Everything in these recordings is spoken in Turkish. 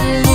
yüzden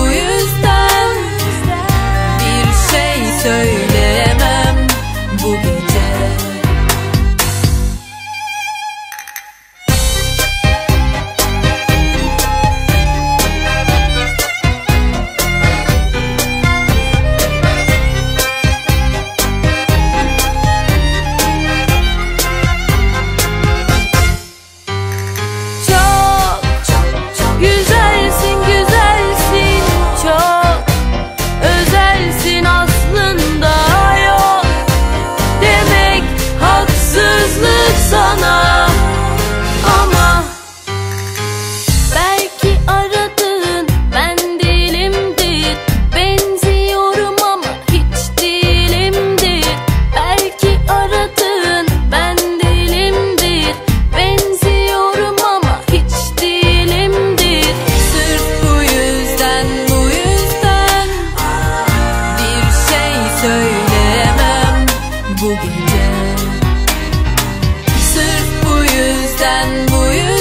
bu gece Sırf bu yüzden bu yüzden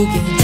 yüzden